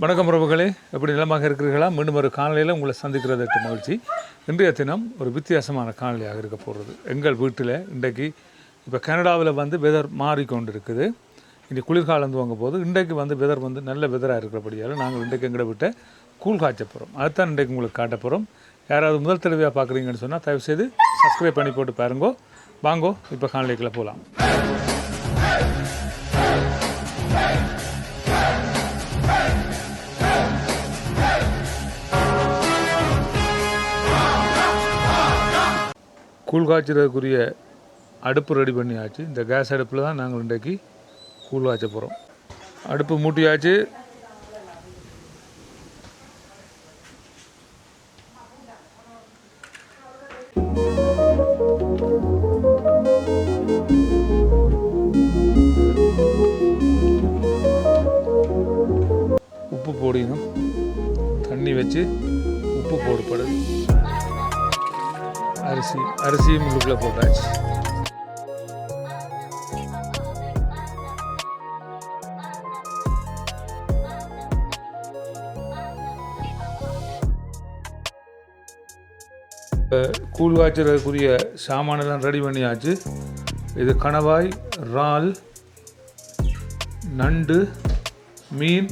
வணக்கம் உறவுகளே. எப்படி நிலமாக இருக்கிறீர்களா? மீண்டும் ஒரு காணொலியில் உங்களை சந்திக்கிறதற்கு மகிழ்ச்சி. இன்றைய தினம் ஒரு வித்தியாசமான காணொலியாக இருக்க போகிறது. எங்கள் வீட்டில் இன்றைக்கு இப்போ கனடாவில் வந்து வெதர் மாறிக்கொண்டு இருக்குது இனி குளிர்காலம் துவங்க போது இன்றைக்கு வந்து வெதர் வந்து நல்ல வெதராக இருக்கிறபடியால் நாங்கள் இன்றைக்கு எங்களை விட்ட கூழ் காய்ச்ச போகிறோம் அதுதான் இன்றைக்கு உங்களுக்கு காட்ட போகிறோம் யாராவது முதல் தடவையாக பார்க்குறீங்கன்னு சொன்னால் தயவுசெய்து சப்ஸ்கிரைப் பண்ணி போட்டு பாருங்கோ. வாங்கோ இப்போ காணொலிக்குள்ளே போகலாம் கூழ் காய்ச்சறதுக்குரிய அடுப்பு ரெடி பண்ணியாச்சு. இந்த கேஸ் அடுப்பில் தான் நாங்கள் இன்றைக்கு கூழ் காய்ச்ச போகிறோம் அடுப்பு மூட்டியாச்சு. உப்பு போடணும். தண்ணி வச்சு உப்பு போடப்படுது. அரிசி அரிசியும் உள்ளுக்குள்ளே போட்டாச்சு. கூழ் காய்ச்சறதுக்குரிய சாமானெல்லாம் ரெடி பண்ணியாச்சு. இது கணவாய் இறால் நண்டு மீன்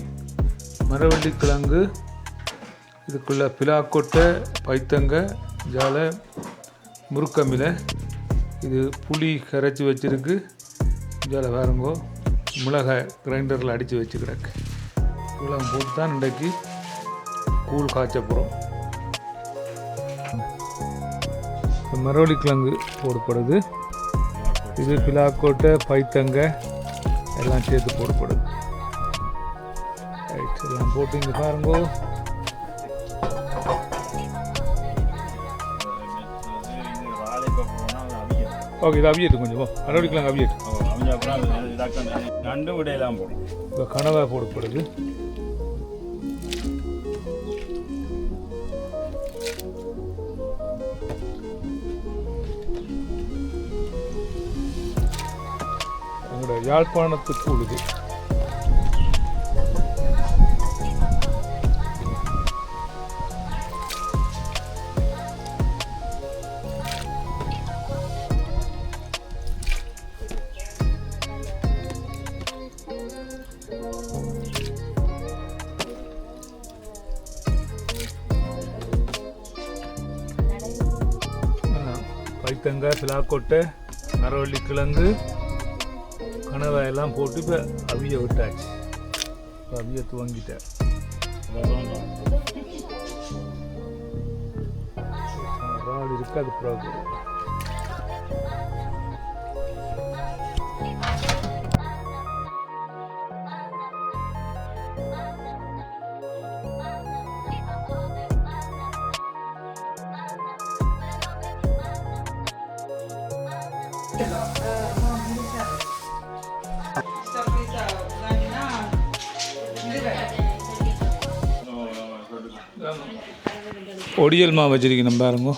மரவள்ளிக்கிழங்கு இதுக்குள்ள பிலாக்கொட்டை பைத்தங்க ஜால முறுக்கமில இது புளி கரைச்சி வச்சிருக்கு. இதில் வேறுங்கோ மிளகாய் கிரைண்டரில் அடித்து வச்சு கிடக்கு இவ்வளோ போட்டு தான் இன்றைக்கு கூழ் காய்ச்ச போகிறோம் மரவள்ளிக்கிழங்கு போடப்படுது. இது பிலாக்கோட்டை பைத்தங்க எல்லாம் சேர்த்து போடப்படுது. ரைட் எல்லாம் போட்டு இங்கே பாருங்கோ. ஓகே இது அவியட்டு கொஞ்சம் மரவள்ளிக்கிழங்கு அவியட்டு நண்டு விடையெல்லாம் போடும் இப்போ கனவா போடப்படுது எங்களோட யாழ்ப்பாணத்து கூழ் சிலாக்கொட்டை மரவள்ளி கிழங்கு கனவை எல்லாம் போட்டு இப்போ அவிய விட்டாச்சு. இப்போ அவிய துவங்கிட்டேன் இறால் இருக்கு அது ப்ராப்ளம் ஒடியல் மாவு வச்சுருக்கணும் பாருங்க.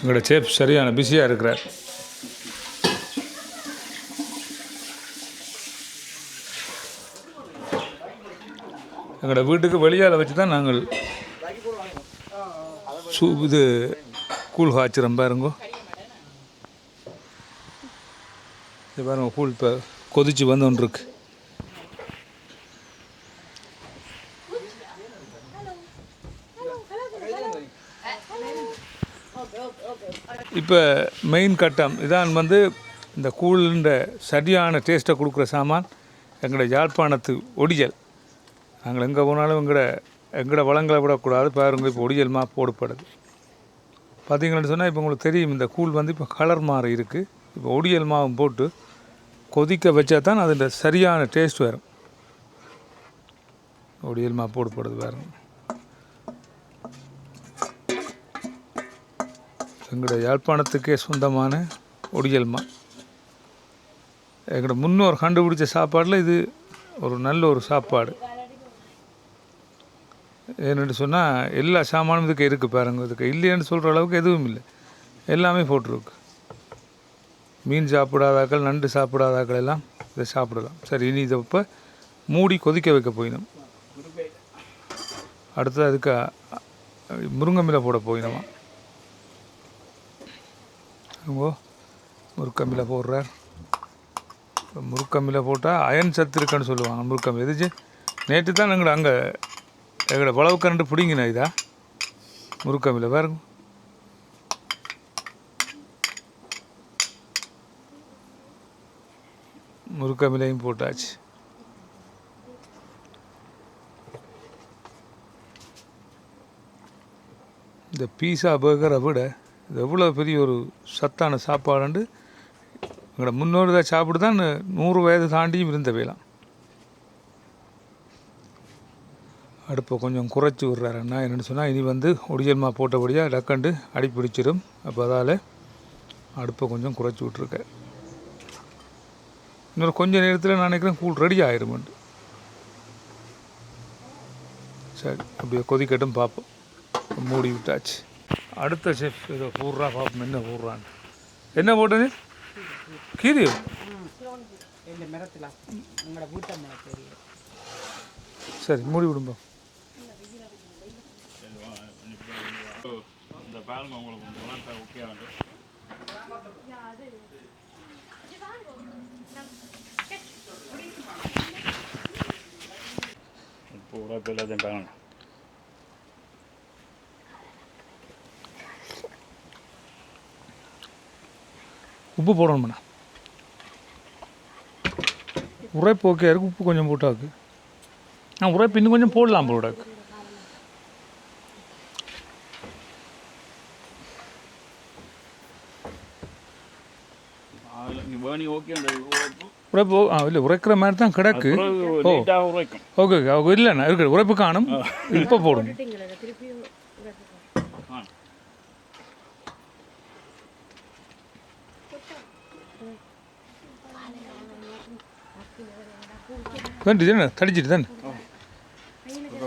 எங்களோட சேஃப் சரியான பிஸியாக இருக்கிறார். எங்களோட வீட்டுக்கு வெளியால் வச்சு தான் நாங்கள் சூ இது கூழ் காய்ச்சிறோம் பாருங்கோ. இது பாருங்கள் கூழ் இப்போ கொதிச்சு வந்து ஒன்று இப்போ மெயின் கட்டம் இதான் வந்து இந்த கூழுன்ற சரியான டேஸ்ட்டை கொடுக்குற சாமான். எங்களோட யாழ்ப்பாணத்து ஒடியல். நாங்கள் எங்கே போனாலும் எங்களோட எங்களோட வளங்களை விடக்கூடாது. பாருங்க இப்போ ஒடியல் மா போடப்படுது. பார்த்தீங்கன்னு சொன்னால் இப்போ உங்களுக்கு தெரியும் இந்த கூழ் வந்து இப்போ கலர் மாறி இருக்குது இப்போ ஒடியல் மாவும் போட்டு கொதிக்க வச்சா தான் அதில் சரியான டேஸ்ட் வரும். ஒடியல்மா போடு போடப்படுது பாருங்க எங்களோட யாழ்ப்பாணத்துக்கே சொந்தமான ஒடியல்மா எங்களோட முன்னோர் கண்டுபிடிச்ச சாப்பாடில் இது ஒரு நல்ல ஒரு சாப்பாடு. ஏன்னு சொன்னால் எல்லா சாமானும் இதுக்கு இருக்குது பாருங்க இதுக்கு இல்லைன்னு சொல்கிற அளவுக்கு எதுவும் இல்லை. எல்லாமே போட்டிருக்கு. மீன் சாப்பிடாதாக்கள் நண்டு சாப்பிடாதாக்கள் எல்லாம் இதை சாப்பிடலாம். சரி இனி இதை இப்போ மூடி கொதிக்க வைக்க போயிடும் அடுத்து அதுக்கு முருங்கமில போட போயிடுமா ஓ முருக்கமில போடுறார். முருக்கமில போட்டால் அயன் சத்து இருக்குன்னு சொல்லுவாங்க முருக்கம் எதுச்சு? நேற்று தான் எங்களை அங்கே எங்களோட வளவு கரண்டு பிடிங்கின இதா? முருக்கமில பாருங்க. முறுக்கமிலையும் போட்டாச்சு. இந்த பீஸா பர்கரை விட இது எவ்வளோ பெரிய ஒரு சத்தான சாப்பாடுண்டு. எங்களோட முன்னோர் இதை சாப்பிட்டு தான் நூறு வயது தாண்டியும் இருந்த வேலாம் அடுப்பை கொஞ்சம் குறைச்சி விட்றாரு அண்ணா. என்னென்னு சொன்னால் இனி வந்து ஒடிஜல்மா போட்டபடியாக டக்கண்டு அடி பிடிச்சிடும் அப்போ அதால் அடுப்பை கொஞ்சம் குறைச்சி விட்ருக்கேன் இன்னொரு கொஞ்ச நேரத்தில் நான் நினைக்கிறேன் கூழ் ரெடி ஆயிருமெண்டு சரி அப்படியே கொதிக்கட்டும் பார்ப்போம் மூடி விட்டாச்சு. அடுத்த செஃப் ஏதோ பூர்றா பார்ப்போம் என்ன பூர்றான்னு என்ன போட்டது? கீரியோ சரி மூடி விடும்போ. இந்த பாருங்க உங்களுக்கு ஓகே ஆகுது. இப்போ உழைப்பு எல்லாத்தையும் பாருங்க உப்பு போடணும்ண்ணா உரைப்பு ஓகே இருக்குது உப்பு கொஞ்சம் போட்டாக்கு. ஆ உரைப்பு இன்னும் கொஞ்சம் போடலாம் போடாக்கு அதில் இங்கே வேணி ஓகே அந்த உழைப்பு. இல்லை உரைக்கிற மாதிரி தான் கிடக்கு. ஓ. ஓகே ஓகே இல்லைண்ணா இருக்கு உரைப்பு காணும். இப்போ தானே தடிச்சிட்டு தானே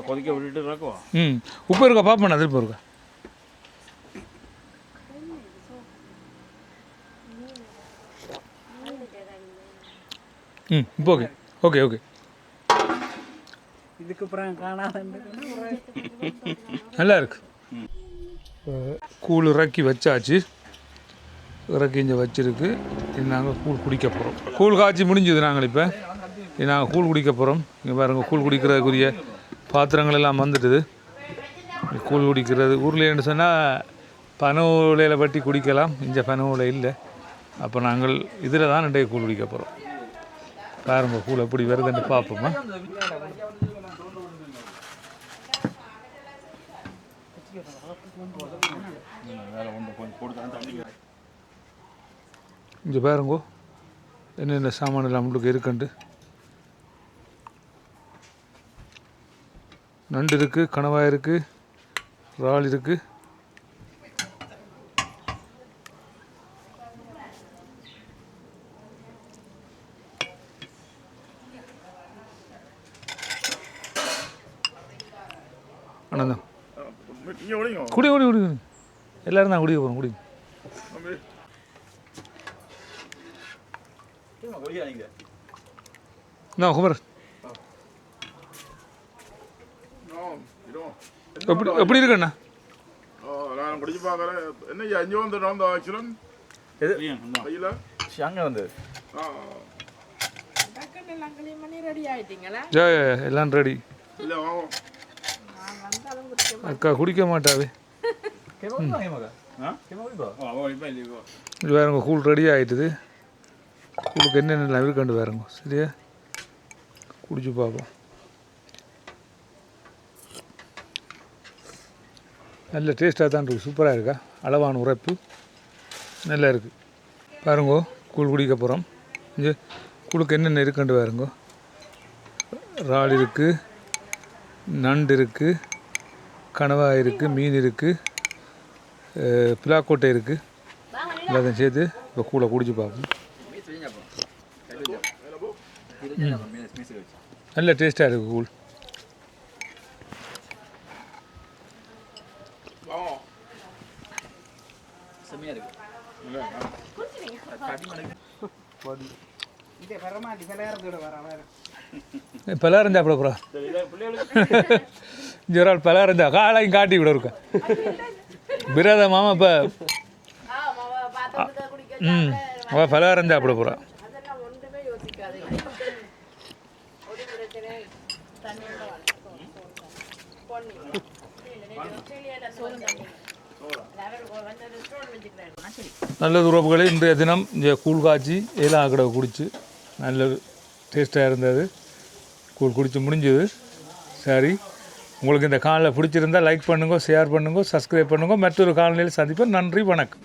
கொதிக்க விட்டுட்டு இருக்கோ ம். உப்பு இருக்கா பார்ப்பேண்ணா திருப்பி இருக்கா ம் இப்போ ஓகே ஓகே. ஓகே இதுக்கு அப்புறம் காணாதுன்னு நல்லா இருக்கு கூழ் இறக்கி வச்சாச்சு. இறக்கி இங்கே வச்சிருக்கு. இது நாங்கள் கூழ் குடிக்க போகிறோம் கூழ் காய்ச்சி முடிஞ்சது நாங்கள் இப்போ. இது நாங்கள் கூழ் குடிக்க போகிறோம் இங்கே பாருங்கள் கூழ் குடிக்கிறதுக்குரிய பாத்திரங்கள் எல்லாம் வந்துட்டுது. கூழ் குடிக்கிறது ஊரில் என்ன சொன்னால் பனை ஓலையில் வட்டி குடிக்கலாம். இங்கே பனை இல்லை. அப்போ நாங்கள் இதில் தான் இன்றைய கூழ் குடிக்க போகிறோம் பாருங்க கூழ் எப்படி வருதுன்னு பார்ப்போமா. இங்கே பாருங்கோ என்னென்ன சாமான் எல்லாம் உங்களுக்கு இருக்குண்டு. நண்டு இருக்குது கணவாய் இருக்குது இறால் இருக்குது ஒழிங்க குடி குடி குடி. எல்லாரும் தான் குடிக்க போகிறோம் குடி. நான் குமர். எப்படி எப்படி இருக்குண்ணா? நான் குடிச்சு பார்க்குறேன். என்ன அஞ்சு வந்து நான் ஆக்சுவலன் கையில்? அங்கே வந்து. டக்குன்னு எல்லாம் ரெடி ஆயிட்டீங்களா ஜா எல்லாம் ரெடி இல்லை வாங்க நான் வந்தாலும் குடிக்க அக்கா குடிக்க மாட்டாவே. இது வேறுங்க கூழ் ரெடி ஆகிட்டுது கூழுக்கு என்னென்ன இருக்குண்டு வேறுங்க சரியா? குடிச்சு பார்ப்போம். நல்ல டேஸ்ட்டாக தான் இருக்குது சூப்பராக இருக்கா? அளவான உரைப்பு. நல்லா இருக்குது பாருங்கோ கூழ் குடிக்க போகிறோம் இங்கே கூழுக்கு என்னென்ன இருக்குன்ட்டு பாருங்கோ. இறால் இருக்குது நண்டு இருக்குது கனவா இருக்குது மீன் இருக்குது பிலாக்கோட்டை இருக்குது எல்லாத்தையும் சேர்த்து இப்போ கூழ குடிச்சு பார்ப்போம். நல்ல டேஸ்ட்டாக இருக்குது கூழ். பலரும் சாப்பிட போகிறா ஜொரால் பலரும் இருந்தா காலையும் காட்டி விட இருக்கா பிரத மாமா இப்போ ம் அவள் இருந்தா அப்புறம் போகிறா நல்லது நல்ல உறவுகளே இன்றைய தினம் இந்த கூழ் காய்ச்சி ஏலா கடை குடிச்சு நல்ல டேஸ்ட்டாக இருந்தது. கூழ் குடித்து முடிஞ்சது. சரி. உங்களுக்கு இந்த காலில் பிடிச்சிருந்தா லைக் பண்ணுங்க ஷேர் பண்ணுங்க சப்ஸ்கிரைப் பண்ணுங்க. மற்றொரு காணொலியில் சந்திப்பேன் நன்றி வணக்கம்.